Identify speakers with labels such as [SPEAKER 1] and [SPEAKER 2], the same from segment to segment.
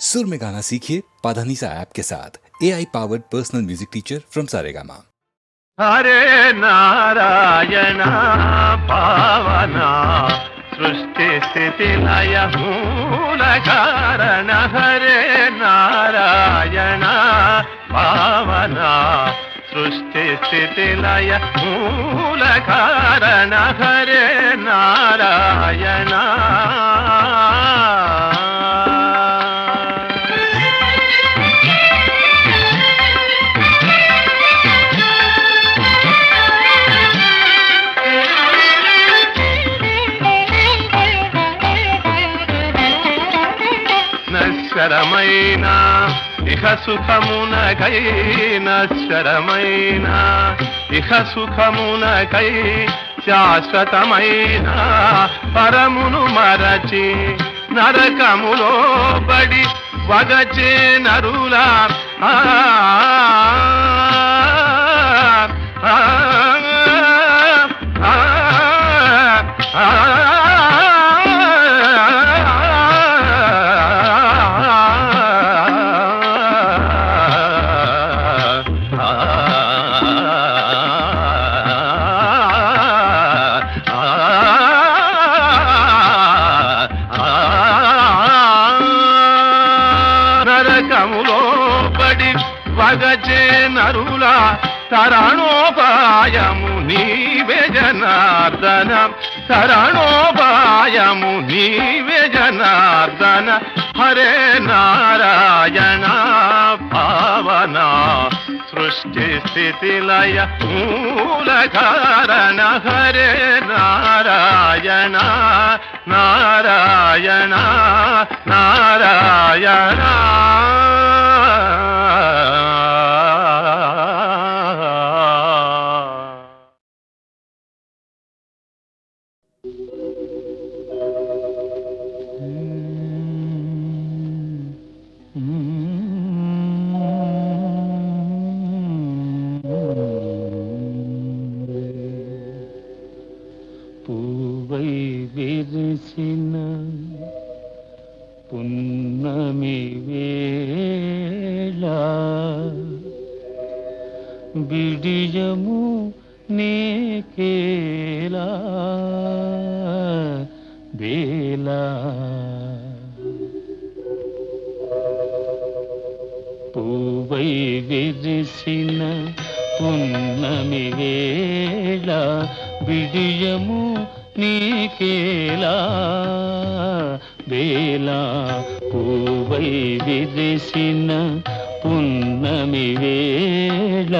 [SPEAKER 1] सुर में गाना सीखिए पाधानीसा ऐप के साथ। A I powered personal music teacher from Saregama
[SPEAKER 2] हरे नारायण पावना, सृष्टि स्थिति लय कारण। हरे नारायण पावना, सृष्टि स्थिति लय कारण। हरे नारायण హరే ఇహ సుఖమునకై నశ్వరమైన ఇహ సుఖమునకై శాశ్వతమైన పరమును మరచి నరకములో బడి వగచే నరులా ఆ, వగచే నరుల తరణోపాయము నీవే జనార్దన. తరణోపాయము నీవే జనార్దన. హరే నారాయణ భావన. సృష్టి స్థితిలయ మూల కారణ హరే నారాయణ నారాయణ నారాయణ.
[SPEAKER 3] పై విరిసిన పున్నమి వేళ విడియము నీకేలా? వేలా పూవై విరిసిన పున్నమి వేళ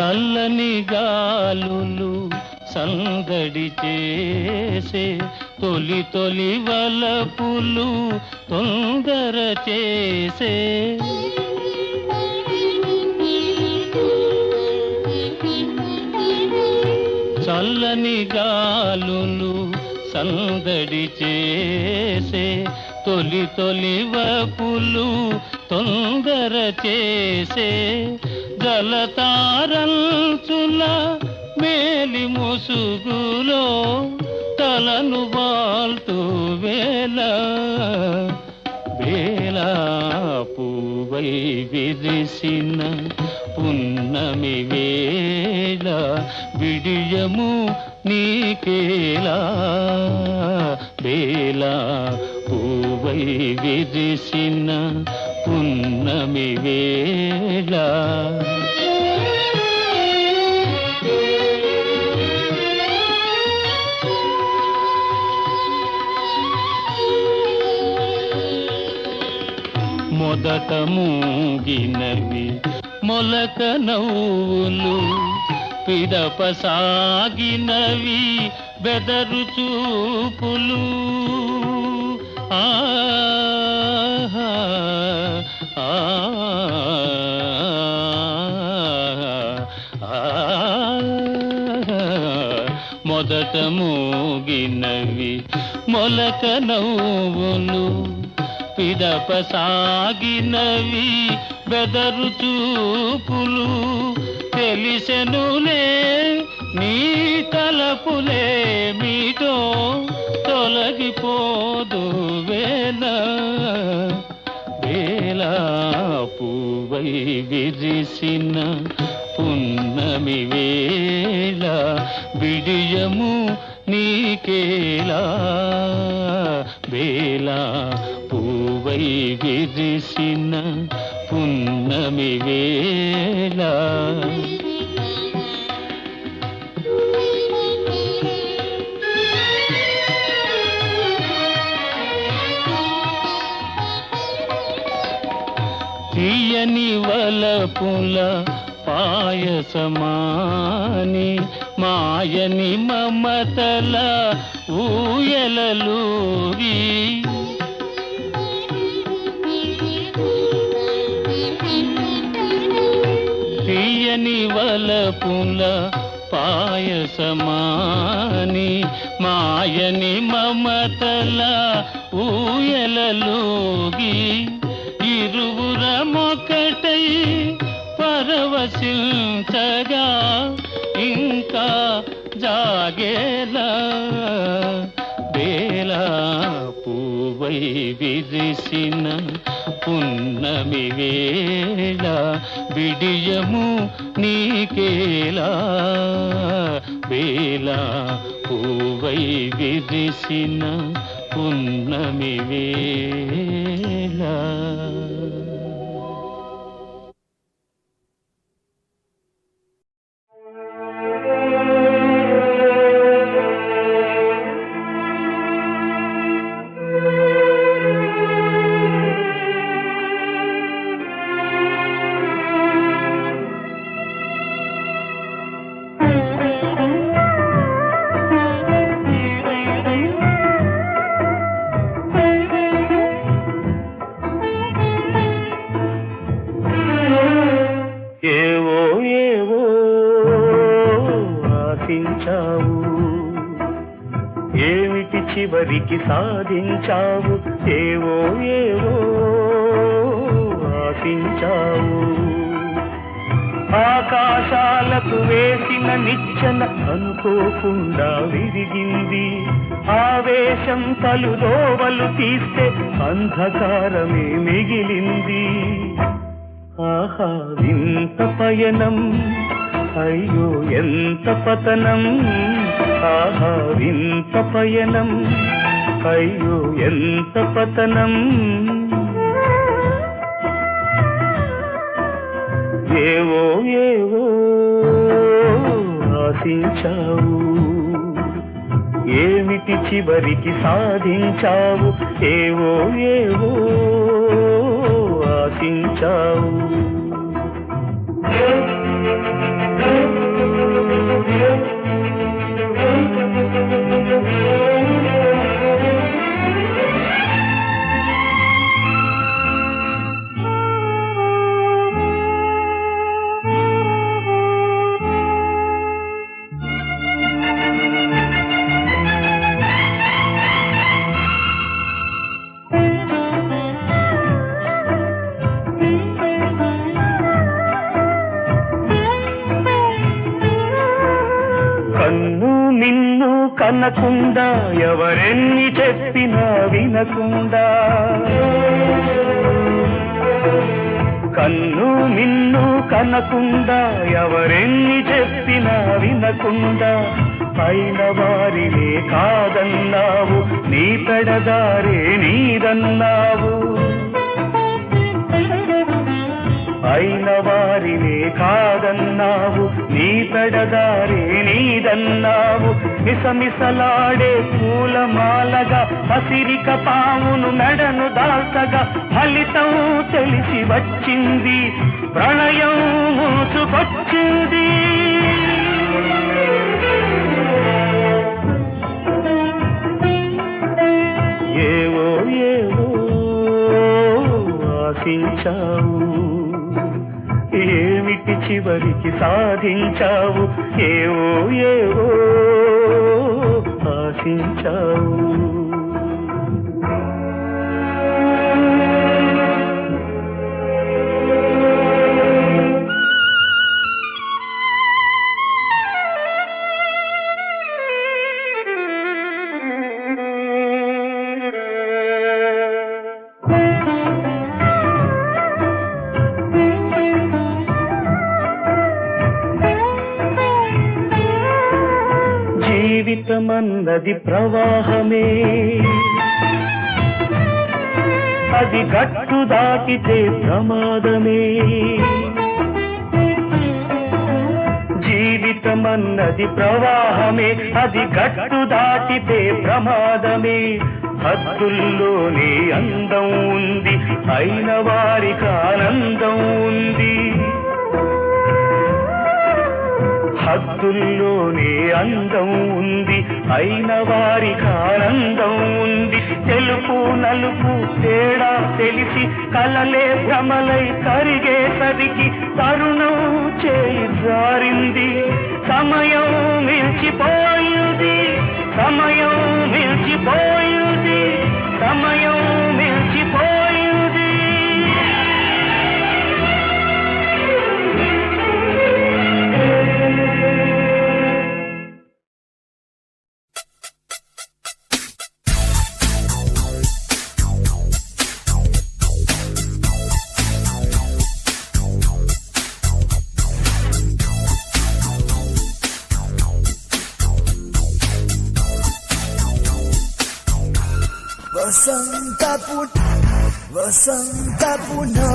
[SPEAKER 3] చల్లని గాలులు సందడి చేసే తొలి తొలి వలపులు తొందర చేసే. చల్లని గాలులు సందడి చేసే తొలి తొలి వపులు తొందర చేసే. జలతారంచుల మేలి ముసుగులో తలను వాల్తూ వేల వేల పూవై విరిసిన పున్నమి వేళ విడియము నీకేలా వేళ పూవై విరిసిన పున్నమి వేళ. మొదట మూగినవి మొలక నవ్వులు పిదప సాగినవి బెదరు చూపులు. ఆ మొదట మూగినవి మొలక నవ్వులు పిదప సాగినవి బెదరు చూపులు తెలిసెనులే నీ తలపులే మీతో తొలగిపోదు వేనా పై విరిసిన పున్నమి వేళ బిడియము నీకేలా వేళ పూవై విరిసిన పున్నమి వేళ తీయని వలపుల పాయసమాని మాయని మమతల ఊయలలూరి తీయని వలపుల పాయసమాని మాయని మమతల ఊయలలోగి ఒకటై పరవశించగా ఇంకా జాగేలా వేలా పువ్వై విరిసిన పున్నమి వేళ బిడియము నీకేలా? వేళ పువ్వై విరిసిన పున్నమి వేళ
[SPEAKER 4] ఆకాశాలకు వేసిన నిచ్చెన అనుకోకుండా విరిగింది. ఆవేశం కలుదోవలు తీస్తే అంధకారమే మిగిలింది. ఆహా వింత పయనం. అయ్యో ఎంత పతనం. ఆహా వింత పయనం. అయ్యో ఎంత పతనం. ఏవో ఏవో ఆశించావు. ఏమిటి చివరికి సాధించావు? ఏవో ఏవో ఆశించావు. కన్ను నిన్ను కనకుండా ఎవరెన్ని చెప్పినా వినకుండా. కన్ను నిన్ను కనకుండా ఎవరెన్ని చెప్పినా వినకుండా. పైన వారినే కాదన్నావు నీ పెడదారే నీదన్నావు. అయిన వారినే కాదన్నావు నీ పెడదారే నీదన్నావు. మిసమిసలాడే పూలమాలగా పసిరిక పామును మెడను దాల్చగా ఫలితం తెలిసి వచ్చింది ప్రణయం మూసుకొచ్చింది. చివరికి సాధించావు. ఏవో ఏవో ఆశించావు.
[SPEAKER 5] నది ప్రవాహమే. అది గట్టు దాటితే ప్రమాదమే. జీవితమన్నది ప్రవాహమే అది గట్టు దాటితే ప్రమాదమే. హద్దుల్లోనే అందం ఉంది అయిన వారికి ఆనందం ఉంది. హద్దుల్లోనే అందం ఉంది అయిన వారికి ఆనందం ఉంది. తెలుపు నలుపు తేడా తెలిసి కలలే భ్రమలై కరిగేసరికి తరుణం చేయి జారింది. సమయం మిల్చిపోయింది సమయం మిల్చిపోయింది
[SPEAKER 6] வசந்த புனோ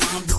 [SPEAKER 6] so I'm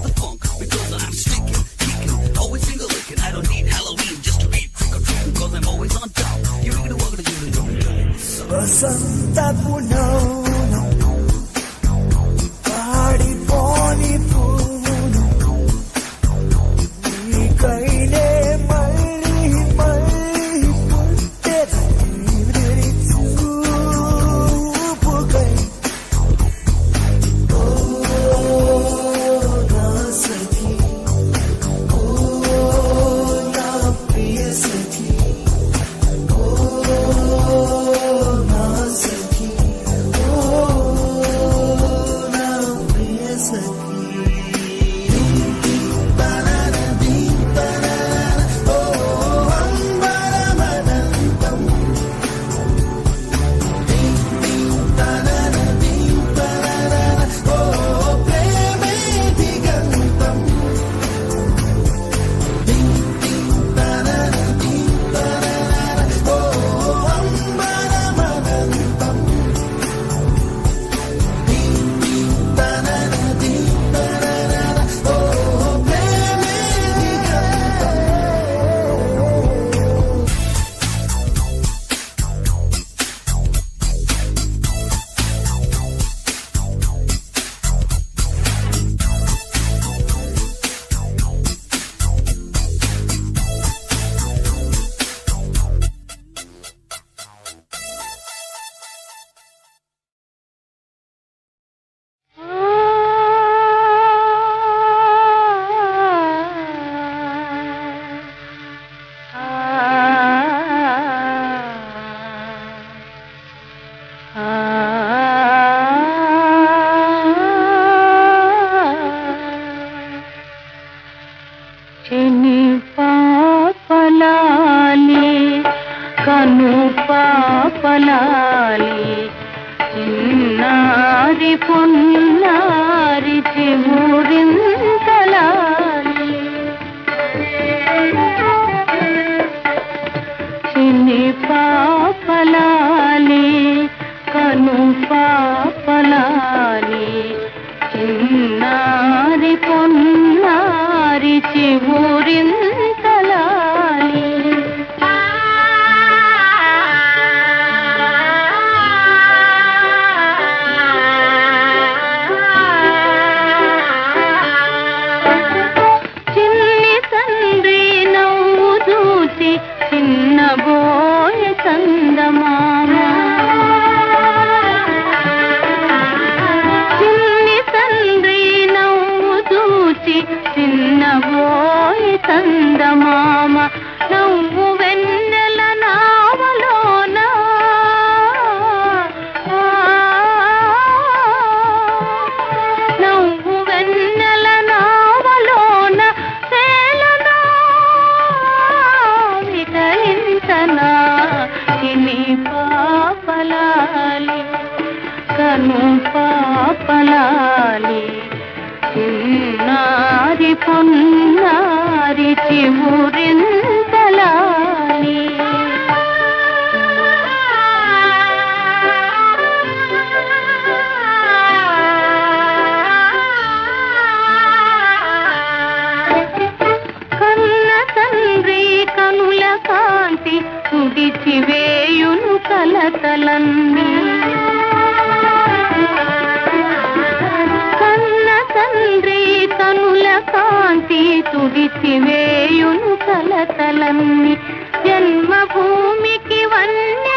[SPEAKER 6] চেনে ہوں۔ తుడిచి వేయును కలతలన్నీ జన్మభూమికి వన్య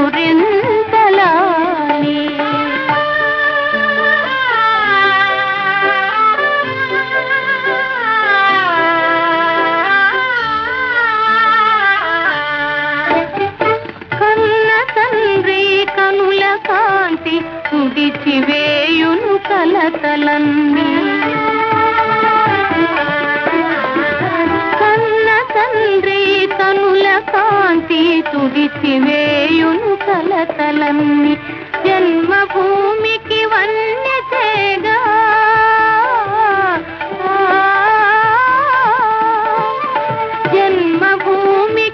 [SPEAKER 6] ஊரென்ன జన్మభూమికి